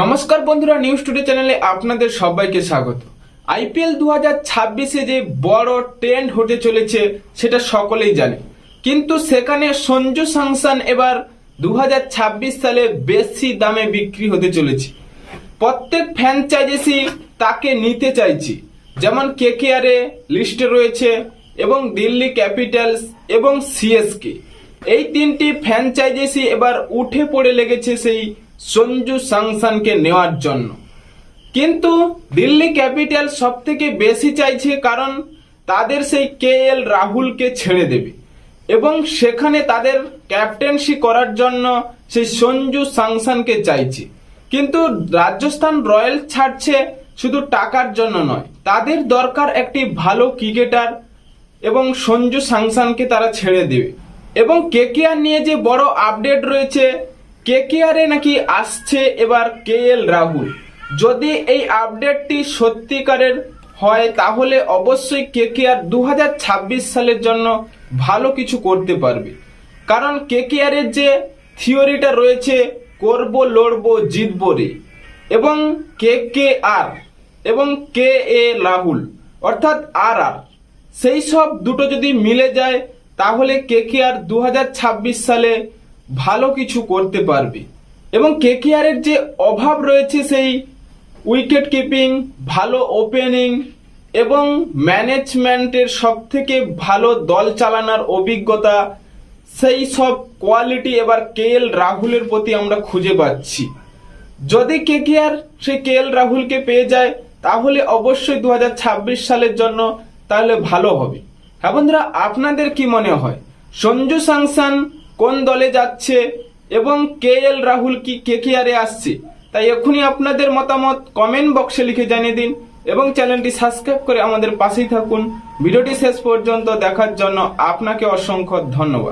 নমস্কার বন্ধুরা news today চ্যানেলে আপনাদের সবাইকে স্বাগত। আইপিএল দু হাজার ছাব্বিশে যে বড় ট্রেন্ড হতে চলেছে, সেটা সকলেই জানে। কিন্তু সেখানে সঞ্জু স্যামসন এবার দু হাজার ছাব্বিশ সালে বেশি দামে বিক্রি হতে চলেছে। প্রত্যেক ফ্র্যাঞ্চাইজি তাকে নিতে চাইছি। যেমন কেকেআর এ লিস্টে রয়েছে, এবং দিল্লি ক্যাপিটালস এবং সিএসকে এই তিনটি ফ্র্যাঞ্চাইজি এবার উঠে পড়ে লেগেছে সেই সঞ্জু স্যামসনকে নেওয়ার জন্য। কিন্তু দিল্লি ক্যাপিটাল সব থেকে বেশি চাইছে কারণ তাদের সেই কে এল রাহুলকে ছেড়ে দেবে। এবং সেখানে তাদের ক্যাপ্টেন্সি করার জন্য সেই সঞ্জু স্যামসনকে চাইছে। কিন্তু রাজস্থান রয়্যাল ছাড়ছে শুধু টাকার জন্য নয়, তাদের দরকার একটি ভালো ক্রিকেটার এবং সঞ্জু স্যামসনকে তারা ছেড়ে দেবে। এবং কেকেআর নিয়ে যে বড় আপডেট রয়েছে কেকেআরে নাকি আসছে এবার কে এল রাহুল? যদি এই আপডেটটি সত্যিকারের হয়, তাহলে অবশ্যই কেকেআর দু সালের জন্য ভালো কিছু করতে পারবে। কারণ কেকেআর এর যে থিওরিটা রয়েছে, করব, লড়বো, জিতবো রে। এবং কে কে আর এবং কে এ রাহুল, অর্থাৎ আর আর, সেই সব দুটো যদি মিলে যায়, তাহলে কেকেআর দু সালে ভালো কিছু করতে পারবে। এবং কেকেআর এর যে অভাব রয়েছে সেই উইকেট কিপিং ভালো ওপেনিং এবং ম্যানেজমেন্টের সব থেকে ভালো দল চালানোর অভিজ্ঞতা, সেই সব কোয়ালিটি এবার কে এল রাহুলের প্রতি আমরা খুঁজে পাচ্ছি। যদি কেকেআর সে কে এল রাহুলকে পেয়ে যায়, তাহলে অবশ্যই দু হাজার ছাব্বিশ সালের জন্য তাহলে ভালো হবে। হ্যাঁ বন্ধুরা, আপনাদের কি মনে হয়? সঞ্জু স্যামসন কোন দলে যাচ্ছে এবং কে এল রাহুল কি, কে কে আরে আসছে? তাই এখনই আপনাদের মতামত কমেন্ট বক্সে লিখে জানিয়ে দিন এবং চ্যানেলটি সাবস্ক্রাইব করে আমাদের পাশেই থাকুন। ভিডিওটি শেষ পর্যন্ত দেখার জন্য আপনাকে অসংখ্য ধন্যবাদ।